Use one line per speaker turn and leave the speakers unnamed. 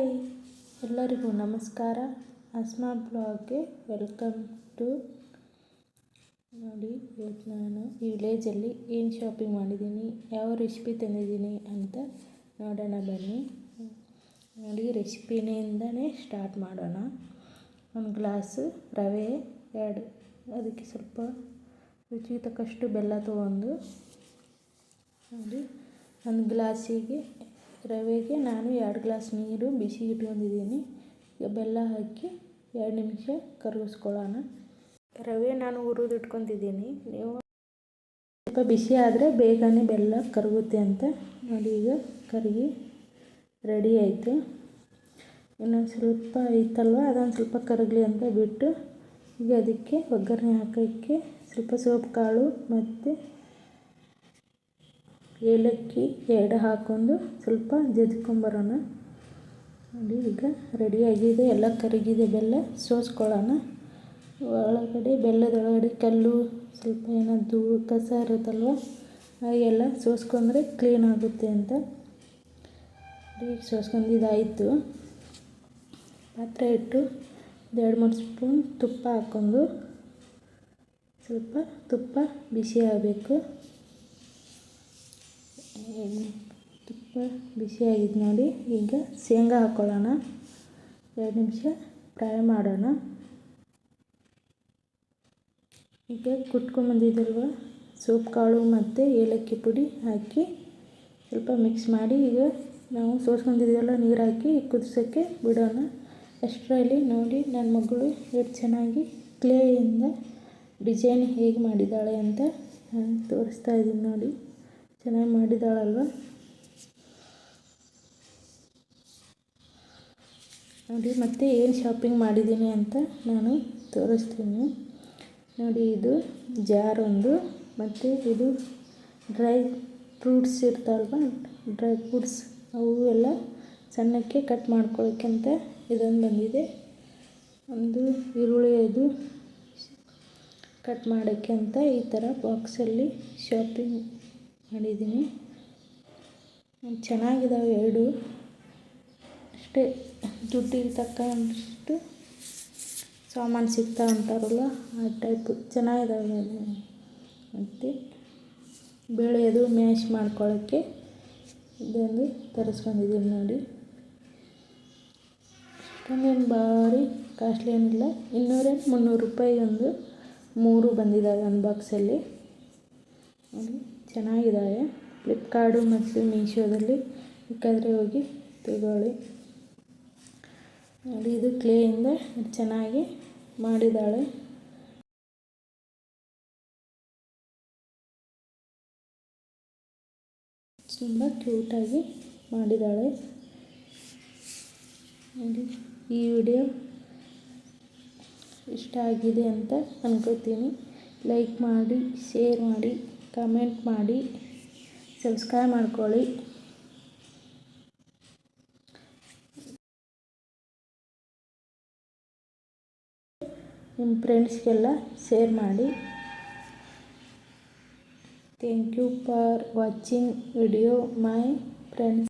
Hi ಎಲ್ಲರಿಗೂ ನಮಸ್ಕಾರ. Asma ಬ್ಲಾಗ್ಗೆ welcome to ನೋಡಿ ಇವತ್ತು ನಾನು ಈ ವಿಲೇಜಲ್ಲಿ ಏನು ಶಾಪಿಂಗ್ ಮಾಡಿದ್ದೀನಿ, ಯಾವ ರೆಸಿಪಿ ತಂದಿದ್ದೀನಿ ಅಂತ ನೋಡೋಣ ಬನ್ನಿ. ನೋಡಿ, ರೆಸಿಪಿನಿಂದನೇ ಸ್ಟಾರ್ಟ್ ಮಾಡೋಣ. ಒಂದು ಗ್ಲಾಸು ರವೆ, ಎರಡು, ಅದಕ್ಕೆ ಸ್ವಲ್ಪ ರುಚಿಗೆ ತಕ್ಕಷ್ಟು ಬೆಲ್ಲ ತೊಗೊಂಡು ನೋಡಿ, ಒಂದು ಗ್ಲಾಸಿಗೆ ರವೆಗೆ ನಾನು ಎರಡು ಗ್ಲಾಸ್ ನೀರು ಬಿಸಿ ಇಟ್ಕೊಂಡಿದ್ದೀನಿ. ಈಗ ಬೆಲ್ಲ ಹಾಕಿ ಎರಡು ನಿಮಿಷ ಕರಗಿಸ್ಕೊಳ್ಳೋಣ. ರವೆ ನಾನು ಹುರಿದು ಇಟ್ಕೊತಿದ್ದೀನಿ ನೀವು ಸ್ವಲ್ಪ ಬಿಸಿ ಆದರೆ ಬೇಗನೆ ಬೆಲ್ಲ ಕರಗುತ್ತೆ ಅಂತ ನೋಡಿ ಈಗ ಕರಗಿ ರೆಡಿ ಆಯಿತು. ಇನ್ನೊಂದು ಸ್ವಲ್ಪ ಇತ್ತಲ್ವ ಅದೊಂದು ಸ್ವಲ್ಪ ಕರಗಲಿ ಅಂತ ಬಿಟ್ಟು ಈಗ ಅದಕ್ಕೆ ಒಗ್ಗರಣೆ ಹಾಕೋಕ್ಕೆ ಸ್ವಲ್ಪ ಸೋಪ್ ಕಾಳು ಮತ್ತು ಏಲಕ್ಕಿ ಎರಡು ಹಾಕ್ಕೊಂಡು ಸ್ವಲ್ಪ ಜಜ್ಕೊಂಬರೋಣ. ನೋಡಿ, ಈಗ ರೆಡಿಯಾಗಿದೆ ಎಲ್ಲ ಕರಗಿದೆ ಬೆಲ್ಲ. ಸೋಸ್ಕೊಳ್ಳೋಣ. ಒಳಗಡೆ ಬೆಲ್ಲದೊಳಗಡೆ ಕಲ್ಲು, ಸ್ವಲ್ಪ ಏನಾದ್ರು ಕಸ ಇರುತ್ತಲ್ವ ಹಾಗೆಲ್ಲ ಸೋಸ್ಕೊಂಡ್ರೆ ಕ್ಲೀನ್ ಆಗುತ್ತೆ ಅಂತ. ಈಗ ಸೋಸ್ಕೊಂಡಿದ್ದಾಯಿತು ಪಾತ್ರೆ ಇಟ್ಟು ಎರಡು ಮೂರು ಸ್ಪೂನ್ ತುಪ್ಪ ಹಾಕ್ಕೊಂಡು ಸ್ವಲ್ಪ ತುಪ್ಪ ಬಿಸಿ ಆಗಬೇಕು. ತುಪ್ಪ ಬಿಸಿಯಾಗಿದೆ ನೋಡಿ. ಈಗ ಶೇಂಗಾ ಹಾಕ್ಕೊಳ್ಳೋಣ ಎರಡು ನಿಮಿಷ ಫ್ರೈ ಮಾಡೋಣ. ಈಗ ಕುಟ್ಕೊಂಬಂದಿದ್ದಲ್ವ ಸೋಪ್, ಕಾಳು ಮತ್ತು ಏಲಕ್ಕಿ ಪುಡಿ ಹಾಕಿ ಸ್ವಲ್ಪ ಮಿಕ್ಸ್ ಮಾಡಿ. ಈಗ ನಾವು ಸೋಸ್ಕೊಂಡಿದ್ದೆಲ್ಲ ನೀರು ಹಾಕಿ ಕುದಿಸೋಕ್ಕೆ ಬಿಡೋಣ. ಅಷ್ಟರಲ್ಲಿ ನೋಡಿ ನನ್ನ ಮಗಳು ಎಷ್ಟು ಚೆನ್ನಾಗಿ ಕ್ಲೇಯಿಂದ ಡಿಸೈನ್ ಹೇಗೆ ಮಾಡಿದ್ದಾಳೆ ಅಂತ ತೋರಿಸ್ತಾ ಇದ್ದೀನಿ ನೋಡಿ. ಚೆನ್ನಾಗಿ ಮಾಡಿದ್ದಾಳಲ್ವ? ನೋಡಿ, ಮತ್ತೆ ಏನು ಶಾಪಿಂಗ್ ಮಾಡಿದ್ದೀನಿ ಅಂತ ನಾನು ತೋರಿಸ್ತೀನಿ. ನೋಡಿ, ಇದು ಜಾರ್ ಒಂದು, ಮತ್ತು ಇದು ಡ್ರೈ ಫ್ರೂಟ್ಸ್ ಇರ್ತಾವಲ್ವ? ಡ್ರೈ ಫ್ರೂಟ್ಸ್ ಅವು ಎಲ್ಲ ಸಣ್ಣಕ್ಕೆ ಕಟ್ ಮಾಡ್ಕೊಳ್ಳೋಕ್ಕೆ ಅಂತ ಇದೊಂದು ಬಂದಿದೆ. ಒಂದು ಈರುಳ್ಳಿ ಅದು ಕಟ್ ಮಾಡೋಕ್ಕೆ ಅಂತ ಈ ಥರ ಬಾಕ್ಸಲ್ಲಿ ಶಾಪಿಂಗ್ ಮಾಡಿದ್ದೀನಿ. ಚೆನ್ನಾಗಿದ್ದಾವೆ ಎರಡು. ಅಷ್ಟೇ ದುಡ್ಡಿಗೆ ತಕ್ಕಷ್ಟು ಸಾಮಾನು ಸಿಗ್ತಾ ಅಂತಾರಲ್ಲ ಆ ಟೈಪು ಚೆನ್ನಾಗಿದ್ದಾವೆ ಮತ್ತು ಬೇಳೆ ಅದು ಮ್ಯಾಶ್ ಮಾಡ್ಕೊಳ್ಳೋಕ್ಕೆ ಇದೊಂದು ತರಿಸ್ಕೊಂಡಿದ್ದೀನಿ ನೋಡಿ. ಅಷ್ಟೊಂದೇನು ಭಾರಿ ಕಾಸ್ಟ್ಲಿ ಏನಿಲ್ಲ ಇನ್ನೂರ, ಮುನ್ನೂರು ರೂಪಾಯಿ ಒಂದು ಮೂರು ಬಂದಿದ್ದಾವೆ ಒಂದು ಬಾಕ್ಸಲ್ಲಿ ಚೆನ್ನಾಗಿದ್ದಾವೆ ಫ್ಲಿಪ್ಕಾರ್ಡು ಮತ್ತು ಮೀಶೋದಲ್ಲಿ ಬೇಕಾದರೆ ಹೋಗಿ ತಗೊಳ್ಳಿ. ನೋಡಿ, ಇದು ಕ್ಲೇಯಿಂದ ಚೆನ್ನಾಗಿ ಮಾಡಿದ್ದಾಳೆ. ತುಂಬ ಕ್ಯೂಟಾಗಿ ಮಾಡಿದ್ದಾಳೆ. ನೋಡಿ, ಈ ವಿಡಿಯೋ ಇಷ್ಟ ಆಗಿದೆ ಅಂತ ಅನ್ಕೋತೀನಿ. ಲೈಕ್ ಮಾಡಿ ಶೇರ್ ಮಾಡಿ. ಕಮೆಂಟ್ ಮಾಡಿ, ಸಬ್ಸ್ಕ್ರೈಬ್ ಮಾಡ್ಕೊಳ್ಳಿ. ನಿಮ್ಮ ಫ್ರೆಂಡ್ಸ್ಗೆಲ್ಲ ಶೇರ್ ಮಾಡಿ. Thank you for watching video my friends